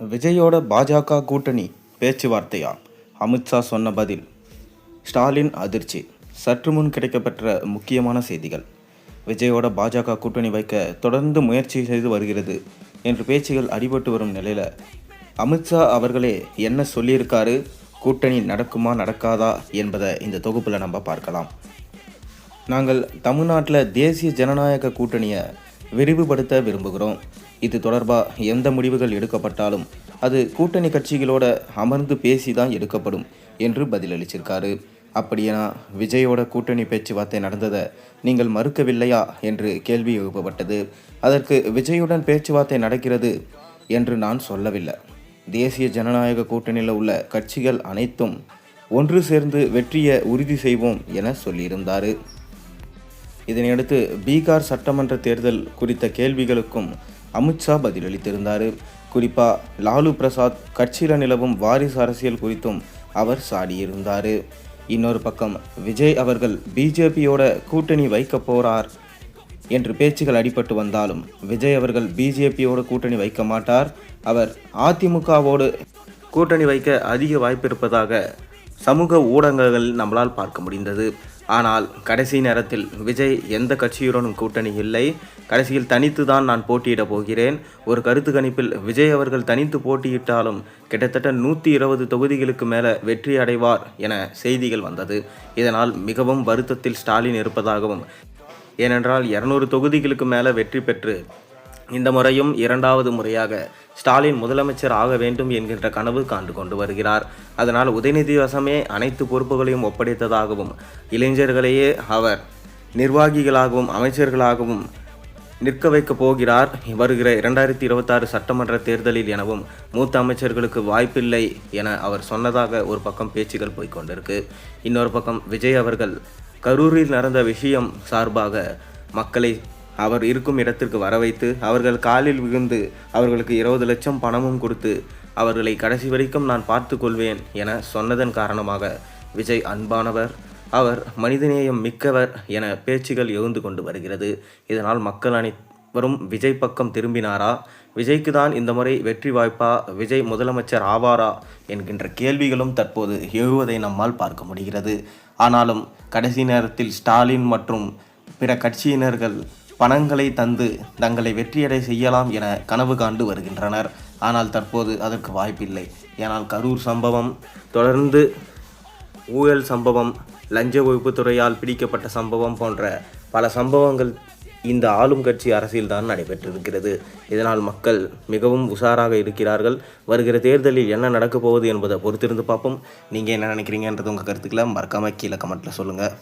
விஜயோட பாஜக கூட்டணி பேச்சுவார்த்தையா அமித்ஷா சொன்ன பதில் ஸ்டாலின் அதிர்ச்சி. சற்று முன் கிடைக்கப்பெற்ற முக்கியமான செய்திகள். விஜயோட பாஜக கூட்டணி வைக்க தொடர்ந்து முயற்சி செய்து வருகிறது என்று பேச்சுகள் அடிபட்டு வரும் நிலையில் அமித்ஷா அவர்களே என்ன சொல்லியிருக்காரு? கூட்டணி நடக்குமா நடக்காதா என்பதை இந்த தொகுப்பில் நம்ம பார்க்கலாம். நாங்கள் தமிழ்நாட்டில் தேசிய ஜனநாயக கூட்டணியை விரிவுபடுத்த விரும்புகிறோம். இது தொடர்பாக எந்த முடிவுகள் எடுக்கப்பட்டாலும் அது கூட்டணி கட்சிகளோட அமர்ந்து பேசி தான் எடுக்கப்படும் என்று பதிலளிச்சிருக்காரு. அப்படியேனா விஜயோட கூட்டணி பேச்சுவார்த்தை நடந்ததை நீங்கள் மறுக்கவில்லையா என்று கேள்வி எழுப்பப்பட்டது. அதற்கு விஜயுடன் பேச்சுவார்த்தை நடக்கிறது என்று நான் சொல்லவில்லை. தேசிய ஜனநாயக கூட்டணியில் உள்ள கட்சிகள் அனைத்தும் ஒன்று சேர்ந்து வெற்றியை உறுதி செய்வோம் என சொல்லியிருந்தார். இதனையடுத்து பீகார் சட்டமன்ற தேர்தல் குறித்த கேள்விகளுக்கும் அமித்ஷா பதிலளித்திருந்தார். குறிப்பாக லாலு பிரசாத் கட்சியில் நிலவும் வாரிசு அரசியல் குறித்தும் அவர் சாடியிருந்தார். இன்னொரு பக்கம் விஜய் அவர்கள் பிஜேபியோட கூட்டணி வைக்கப் போகிறார் என்று பேச்சுகள் அடிபட்டு வந்தாலும் விஜய் அவர்கள் பிஜேபியோட கூட்டணி வைக்க மாட்டார். அவர் அதிமுகவோடு கூட்டணி வைக்க அதிக வாய்ப்பு இருப்பதாக சமூக ஊடகங்கள் நம்மளால் பார்க்க முடிந்தது. ஆனால் கடைசி நேரத்தில் விஜய் எந்த கட்சியுடனும் கூட்டணி இல்லை. கடைசியில் தனித்து தான் நான் போட்டியிடப் போகிறேன். ஒரு கருத்து கணிப்பில் விஜய் அவர்கள் தனித்து போட்டியிட்டாலும் கிட்டத்தட்ட நூற்றி இருபது தொகுதிகளுக்கு மேலே வெற்றி அடைவார் என செய்திகள் வந்தது. இதனால் மிகவும் வருத்தத்தில் ஸ்டாலின் இருப்பதாகவும் ஏனென்றால் இரநூறு தொகுதிகளுக்கு மேலே வெற்றி பெற்று இந்த முறையும் இரண்டாவது முறையாக ஸ்டாலின் முதலமைச்சர் ஆக வேண்டும் என்கின்ற கனவு காண்டு கொண்டு வருகிறார். அதனால் உதயநிதி வசமே அனைத்து பொறுப்புகளையும் ஒப்படைத்ததாகவும் இளைஞர்களையே அவர் நிர்வாகிகளாகவும் அமைச்சர்களாகவும் நிற்க வைக்கப் போகிறார். வருகிற இரண்டாயிரத்தி இருபத்தாறு சட்டமன்ற தேர்தலில் எனவும் மூத்த அமைச்சர்களுக்கு வாய்ப்பில்லை என அவர் சொன்னதாக ஒரு பக்கம் பேச்சுகள் போய்க்கொண்டிருக்கு இன்னொரு பக்கம் விஜய் அவர்கள் கரூரில் நடந்த விஷயம் சார்பாக மக்களை அவர் இருக்கும் இடத்திற்கு வர வைத்து அவர்கள் காலில் விழுந்து அவர்களுக்கு இருபது லட்சம் பணமும் கொடுத்து அவர்களை கடைசி வரைக்கும் நான் பார்த்து கொள்வேன் என சொன்னதன் காரணமாக விஜய் அன்பானவர். அவர் மனிதநேயம் மிக்கவர் என பேச்சுகள் எழுந்து கொண்டு வருகிறது. இதனால் மக்கள் அனைவரும் விஜய் பக்கம் திரும்பினாரா? விஜய்க்கு தான் இந்த முறை வெற்றி வாய்ப்பா? விஜய் முதலமைச்சர் ஆவாரா? என்கின்ற கேள்விகளும் தற்போது எழுவதை நம்மால் பார்க்க முடிகிறது. ஆனாலும் கடைசி நேரத்தில் ஸ்டாலின் மற்றும் பிற கட்சியினர்கள் பணங்களை தந்து தங்களை வெற்றியடை செய்யலாம் என கனவு காண்டு வருகின்றனர். ஆனால் தற்போது அதற்கு வாய்ப்பில்லை. ஏனால் கரூர் சம்பவம் தொடர்ந்து ஊழல் சம்பவம் லஞ்ச ஒழிப்புத்துறையால் பிடிக்கப்பட்ட சம்பவம் போன்ற பல சம்பவங்கள் இந்த ஆளும் கட்சி அரசியல்தான் நடைபெற்றிருக்கிறது. இதனால் மக்கள் மிகவும் உஷாராக இருக்கிறார்கள். வருகிற தேர்தலில் என்ன நடக்கப் போகுது என்பதை பொறுத்திருந்து பார்ப்போம். நீங்கள் என்ன நினைக்கிறீங்கன்றது உங்கள் கருத்துக்களை மறக்காமல் கீழே கமெண்ட்டில் சொல்லுங்கள்